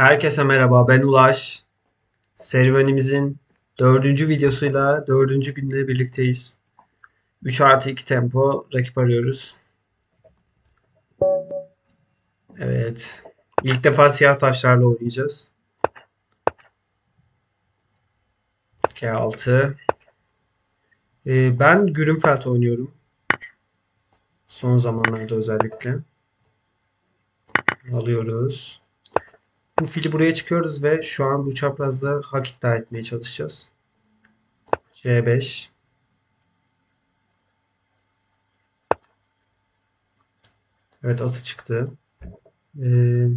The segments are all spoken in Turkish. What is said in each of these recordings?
Herkese merhaba, ben Ulaş. Serüvenimizin dördüncü videosuyla dördüncü günde birlikteyiz. 3 artı 2 tempo rakip arıyoruz. Evet. İlk defa siyah taşlarla oynayacağız. G6. Ee, ben Grünfeld oynuyorum. Son zamanlarda özellikle. Alıyoruz. Bu fili buraya çıkıyoruz ve şu an bu çaprazda hak iddia etmeye çalışacağız. C5. Evet atı çıktı. Ee,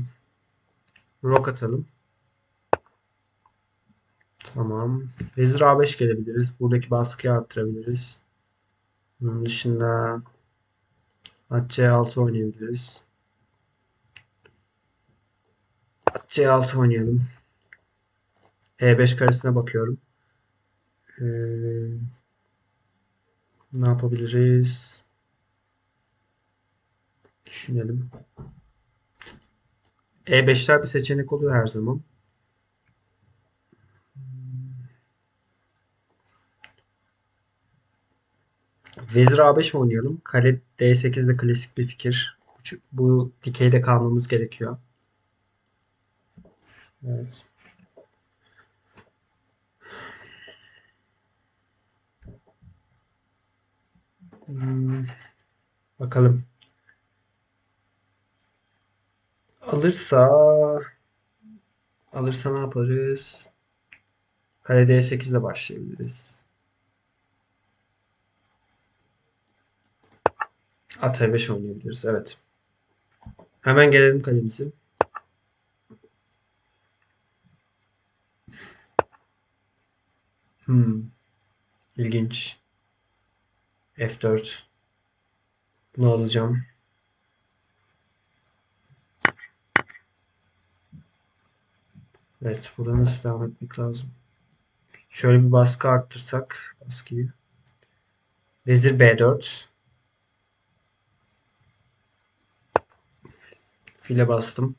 rock atalım. Tamam. Vezir A5 gelebiliriz. Buradaki baskıyı arttırabiliriz. Bunun dışında at C6 oynayabiliriz. At C6 oynayalım. E5 karesine bakıyorum. Ee, ne yapabiliriz? Düşünelim. E5'ler bir seçenek oluyor her zaman. Vezir A5 oynayalım. Kale D8 de klasik bir fikir. Bu dikeyde kalmamız gerekiyor. Evet. Hmm, bakalım. Alırsa alırsa ne yaparız? Kale D8 ile başlayabiliriz. At E5 oynayabiliriz. Evet. Hemen gelelim kalemizi. Hmm. İlginç. F4. Bunu alacağım. Evet. Burada nasıl devam etmek lazım? Şöyle bir baskı arttırsak baskıyı. Vezir B4. File bastım.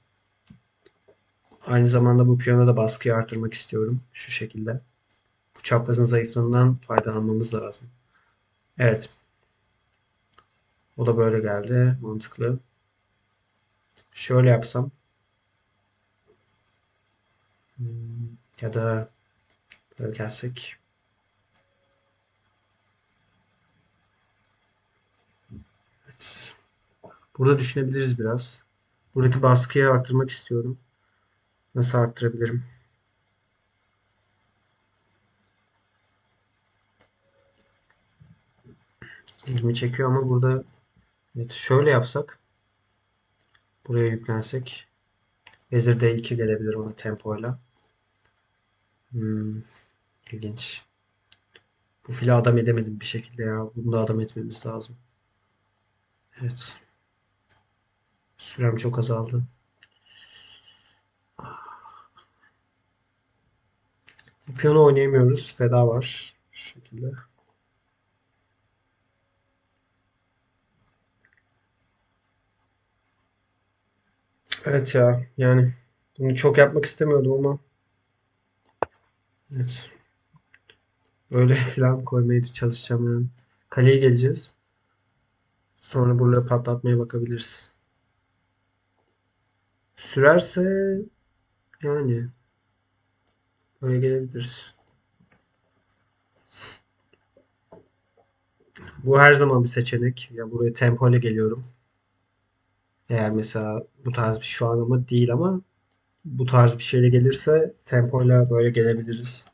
Aynı zamanda bu piyona da baskıyı arttırmak istiyorum. Şu şekilde. Bu çaprazın zayıflığından faydalanmamız lazım. Evet. O da böyle geldi. Mantıklı. Şöyle yapsam. Hmm, ya da böyle gelsek. Evet. Burada düşünebiliriz biraz. Buradaki baskıyı arttırmak istiyorum. Nasıl arttırabilirim? İlgimi çekiyor ama burada evet, şöyle yapsak buraya yüklensek Vezir D2 gelebilir ona tempoyla. Hmm, ilginç. Bu fili adam edemedim bir şekilde ya. Bunu da adam etmemiz lazım. Evet. Sürem çok azaldı. Bu piyano oynayamıyoruz. Feda var. Şu şekilde. Evet ya yani bunu çok yapmak istemiyordum ama evet. Böyle falan koymaya çalışacağım yani. Kaleye geleceğiz. Sonra buraya patlatmaya bakabiliriz. Sürerse yani böyle gelebiliriz. Bu her zaman bir seçenek. Ya buraya tempo ile geliyorum. Eğer mesela bu tarz bir şu an ama değil ama bu tarz bir şeyle gelirse tempoyla böyle gelebiliriz.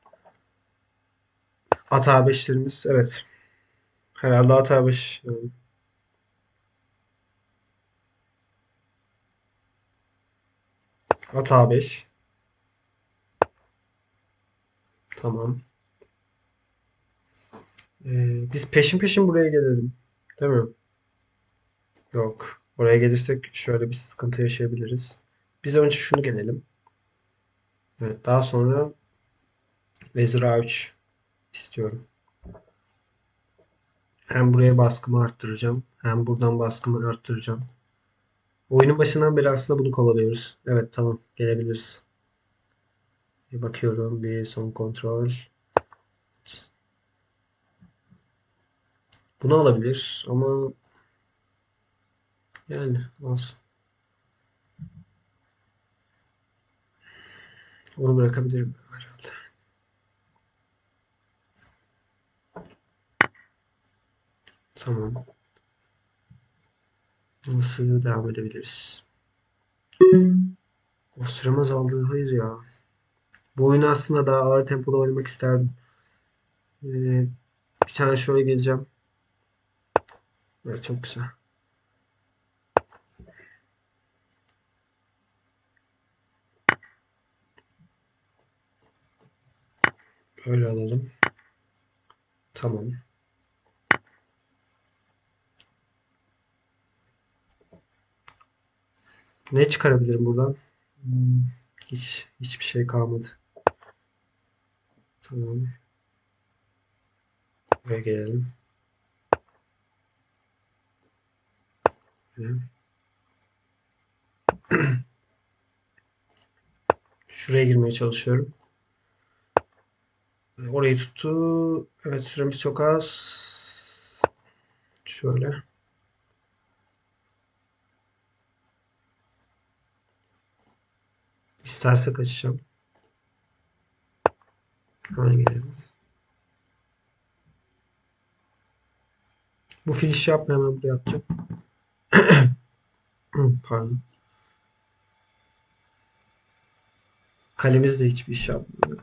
At A5'lerimiz evet. Herhalde at A5 yani. At A5. Tamam. Ee, biz peşin peşin buraya gelelim. Değil mi? Yok. Oraya gelirsek şöyle bir sıkıntı yaşayabiliriz. Biz önce şunu gelelim. Evet, daha sonra Vezir A3 istiyorum. Hem buraya baskımı arttıracağım. Hem buradan baskımı arttıracağım. Oyunun başından beri aslında bunu kovalıyoruz. Evet tamam gelebiliriz. Bir bakıyorum bir son kontrol. Bunu alabilir ama yani alsın. Onu bırakabilirim herhalde. Tamam. Nasıl devam edebiliriz? O sürem azaldı. Hayır ya. Bu oyunu aslında daha ağır tempoda oynamak isterdim. Ee, bir tane şöyle geleceğim. Evet çok güzel. Böyle alalım. Tamam. Ne çıkarabilirim buradan? Hmm, hiç hiçbir şey kalmadı. Tamam. Buraya gelelim. Şuraya girmeye çalışıyorum. Orayı tuttu. Evet süremiz çok az. Şöyle. İsterse kaçacağım. Hemen gelelim. Bu fil işi yapma hemen buraya atacağım. Pardon. Kalemiz de hiçbir iş yapmıyor.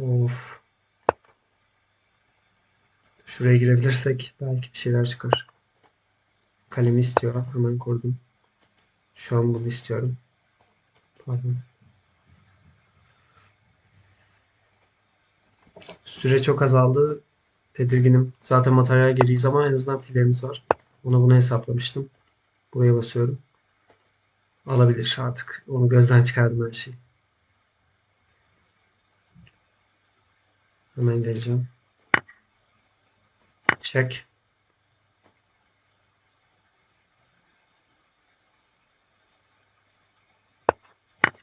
Of. Şuraya girebilirsek belki bir şeyler çıkar. Kalemi istiyor. Hemen kurdum. Şu an bunu istiyorum. Pardon. Süre çok azaldı. Tedirginim. Zaten materyal geriyiz ama en azından fillerimiz var. Ona bunu hesaplamıştım. Buraya basıyorum. Alabilir artık. Onu gözden çıkardım her şeyi. Hemen geleceğim. Check.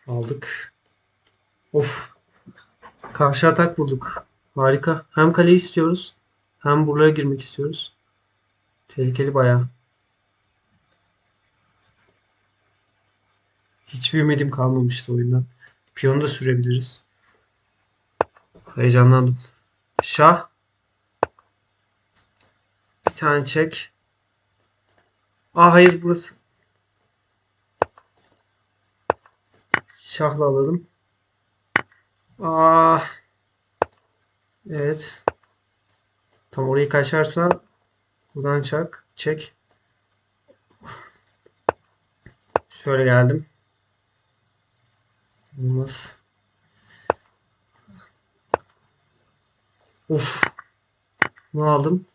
Aldık. Of. Karşı atak bulduk. Harika. Hem kaleyi istiyoruz. Hem buralara girmek istiyoruz. Tehlikeli bayağı. Hiçbir ümidim kalmamıştı oyundan. Piyonu da sürebiliriz. Heyecanlandım. Şah. Bir tane çek. Aa hayır burası. Şahla alalım. Aa. Evet. Tam orayı kaçarsa buradan çak. Çek. Şöyle geldim. Olmaz. Of. Ne aldım?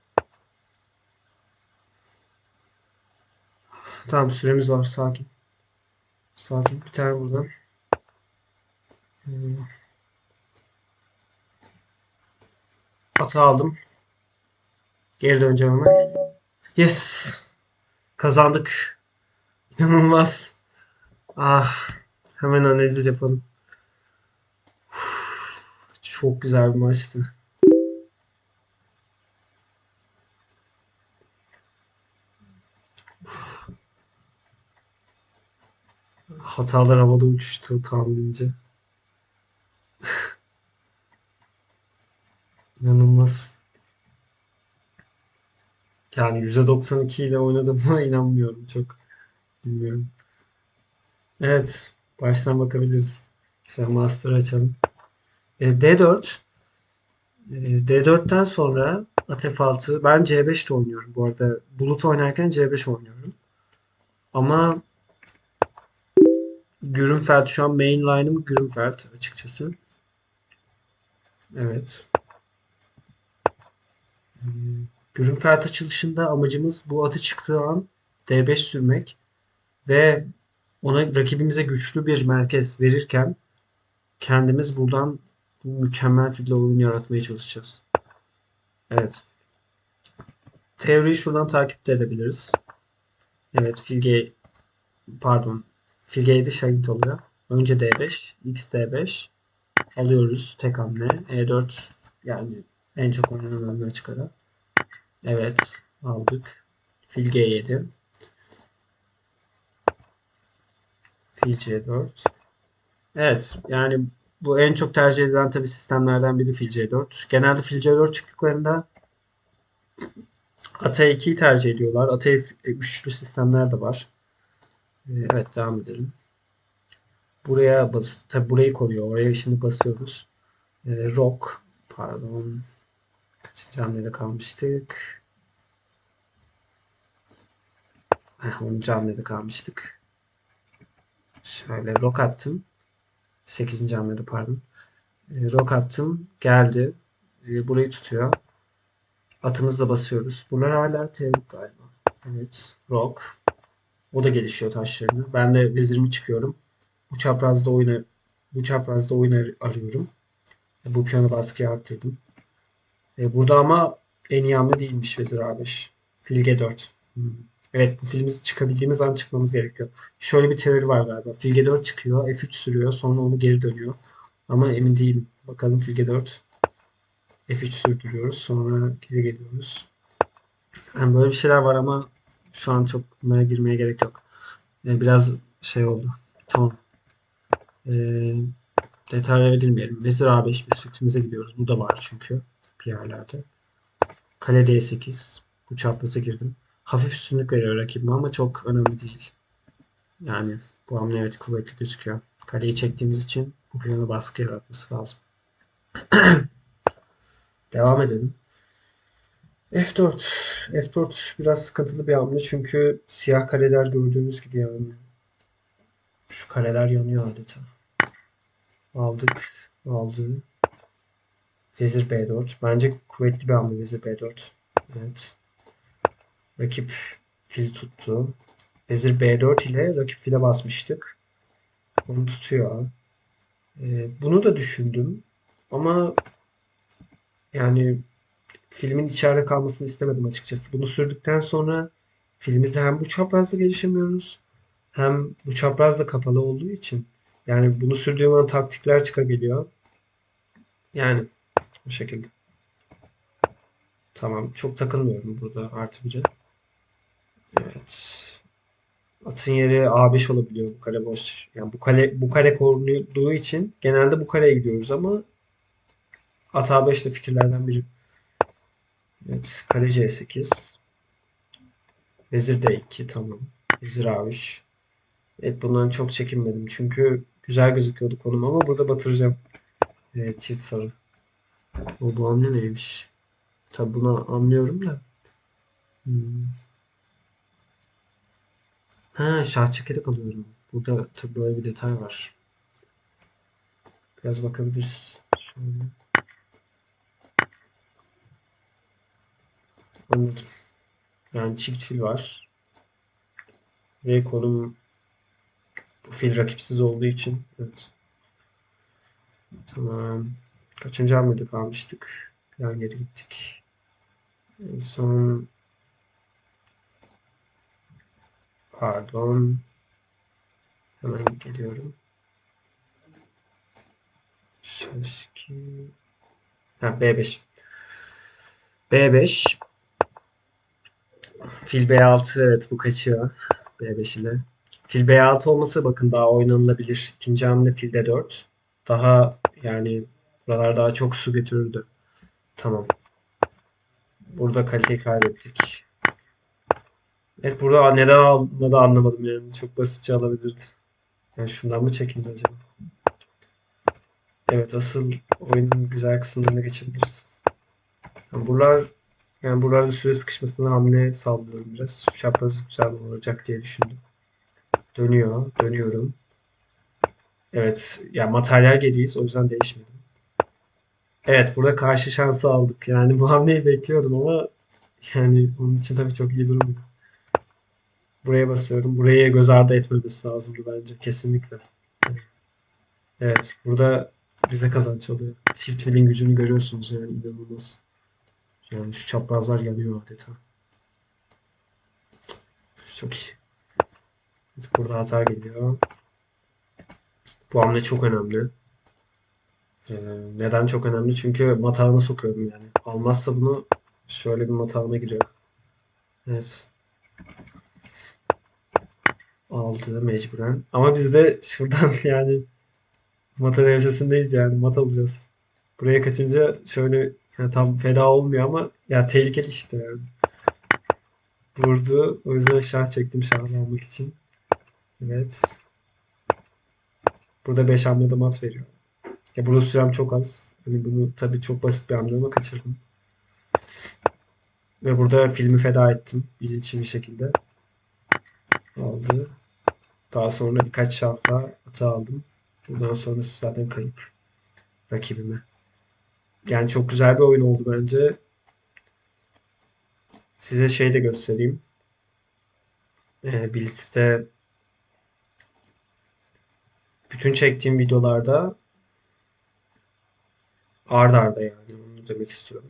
Tamam süremiz var. Sakin. Sakin. Bir tane buradan. Hmm. Atı aldım. Geri döneceğim hemen. Yes. Kazandık. İnanılmaz. Ah. Hemen analiz yapalım. Çok güzel bir maçtı. Hatalar havada uçuştu tahminimce. İnanılmaz. Yani %92 ile oynadığıma inanmıyorum çok. Bilmiyorum. Evet. Baştan bakabiliriz. Şöyle master açalım. E, D4 e, D4'ten sonra at F6 ben C5 de oynuyorum bu arada. Bulut oynarken C5 oynuyorum. Ama Grünfeld şu an main line'ım Grünfeld açıkçası. Evet. Grünfeld açılışında amacımız bu atı çıktığı an D5 sürmek ve ona rakibimize güçlü bir merkez verirken kendimiz buradan mükemmel fidle oyun yaratmaya çalışacağız. Evet. Teoriyi şuradan takip edebiliriz. Evet, Filge pardon. Filge'ydi şahit oluyor. Önce D5, X D5 alıyoruz tek hamle. E4 yani en çok oynanan hamle açık. Evet aldık. Fil G7. Fil C4. Evet yani bu en çok tercih edilen tabi sistemlerden biri fil C4. Genelde fil C4 çıktıklarında ata 2'yi tercih ediyorlar. Ata F3'lü sistemler de var. Ee, Evet devam edelim. Buraya bas tabi burayı koruyor. Oraya şimdi basıyoruz. Ee, rock pardon. Kaçıncı hamlede kalmıştık? Heh, 10. hamlede kalmıştık. Şöyle rock attım. 8. hamlede pardon. E, rock attım. Geldi. E, burayı tutuyor. Atımızla basıyoruz. Bunlar hala teorik galiba. Evet. Rock. O da gelişiyor taşlarını. Ben de vezirimi çıkıyorum. Bu çaprazda oyunu bu çaprazda oyun ar- arıyorum. E, bu piyonu baskıya arttırdım. E, burada ama en iyi hamle değilmiş vezir A5. Fil G4. Hmm. Evet bu filimiz çıkabildiğimiz an çıkmamız gerekiyor. Şöyle bir teori var galiba. Fil G4 çıkıyor. F3 sürüyor. Sonra onu geri dönüyor. Ama emin değilim. Bakalım Fil G4. F3 sürdürüyoruz. Sonra geri geliyoruz. Yani böyle bir şeyler var ama şu an çok bunlara girmeye gerek yok. Ee, biraz şey oldu. Tamam. Ee, detaylara girmeyelim. Vezir A5 biz fikrimize gidiyoruz. Bu da var çünkü bir yerlerde. Kale D8. Bu çapraza girdim. Hafif üstünlük veriyor rakibime ama çok önemli değil. Yani bu hamle evet kuvvetli gözüküyor. Kaleyi çektiğimiz için bu plana baskı yaratması lazım. Devam edelim. F4. F4 biraz sıkıntılı bir hamle çünkü siyah kareler gördüğünüz gibi yani. Şu kareler yanıyor adeta. Aldık. Aldı. Vezir B4. Bence kuvvetli bir hamle Vezir B4. Evet. Rakip fil tuttu. Vezir B4 ile rakip file basmıştık. Onu tutuyor. Ee, bunu da düşündüm. Ama yani filmin içeride kalmasını istemedim açıkçası. Bunu sürdükten sonra filmimizi hem bu çaprazda gelişemiyoruz hem bu çapraz da kapalı olduğu için yani bunu sürdüğüm an taktikler çıkabiliyor. Yani bu şekilde. Tamam. Çok takılmıyorum burada artı biri. Evet. Atın yeri A5 olabiliyor bu kare boş. Yani bu kale bu kare korunduğu için genelde bu kareye gidiyoruz ama at A5 de fikirlerden biri. Evet, kale C8. Vezir D2 tamam. Vezir A3. Evet bundan çok çekinmedim çünkü güzel gözüküyordu konum ama burada batıracağım. Evet çift sarı. O bu hamle neymiş? Tabi bunu anlıyorum da. Hmm. Ha şah çekerek alıyorum. Burada tabi böyle bir detay var. Biraz bakabiliriz. Şöyle. Anladım. Yani çift fil var. Ve konum bu fil rakipsiz olduğu için. Evet. Tamam. Kaçıncı hamlede kalmıştık? Yan geri gittik. En son pardon. Hemen geliyorum. Şaşki. Ha B5. B5. Fil B6 evet bu kaçıyor. B5 ile. Fil B6 olması bakın daha oynanılabilir. İkinci hamle fil D4. Daha yani buralar daha çok su götürürdü. Tamam. Burada kaliteyi kaybettik. Evet burada neden almadı anlamadım yani. Çok basitçe alabilirdi. Yani şundan mı çekindi acaba? Evet asıl oyunun güzel kısımlarına geçebiliriz. Tamam, buralar yani buralarda süre sıkışmasına hamle sallıyorum biraz. Çapraz güzel olacak diye düşündüm. Dönüyor. Dönüyorum. Evet. Ya materyal geriyiz. O yüzden değişmedim. Evet. Burada karşı şansı aldık. Yani bu hamleyi bekliyordum ama yani onun için tabii çok iyi durmuyor. Buraya basıyorum. Buraya göz ardı etmemesi lazımdı bence. Kesinlikle. Evet. Burada bize kazanç oluyor. Çift filin gücünü görüyorsunuz yani inanılmaz. Yani şu çaprazlar yanıyor adeta. Çok iyi. Burada hata geliyor. Bu hamle çok önemli. Ee, neden çok önemli? Çünkü matağına sokuyorum yani. Almazsa bunu şöyle bir matağına giriyor. Evet. Aldı mecburen. Ama biz de şuradan yani mata devresindeyiz yani. Mat alacağız. Buraya kaçınca şöyle yani tam feda olmuyor ama ya tehlikeli işte yani. Vurdu. O yüzden şah çektim şahı almak için. Evet. Burada 5 hamlede mat veriyor. Ya burada sürem çok az. Hani bunu tabii çok basit bir hamle ama kaçırdım. Ve burada filmi feda ettim. Bilinçli bir şekilde. Aldı. Daha sonra birkaç şahla hata aldım. Bundan sonrası zaten kayıp rakibime. Yani çok güzel bir oyun oldu bence. Size şey de göstereyim. Ee, Blitz'te bütün çektiğim videolarda ard arda yani onu demek istiyorum.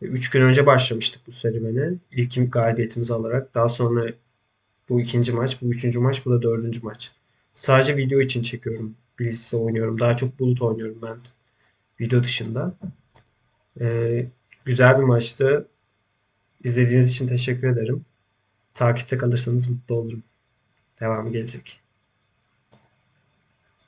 3 gün önce başlamıştık bu serüvene. İlk galibiyetimizi alarak. Daha sonra bu ikinci maç, bu üçüncü maç, bu da dördüncü maç. Sadece video için çekiyorum. Blitz'te oynuyorum. Daha çok bulut oynuyorum ben video dışında. Ee, güzel bir maçtı. İzlediğiniz için teşekkür ederim. Takipte kalırsanız mutlu olurum. Devamı gelecek.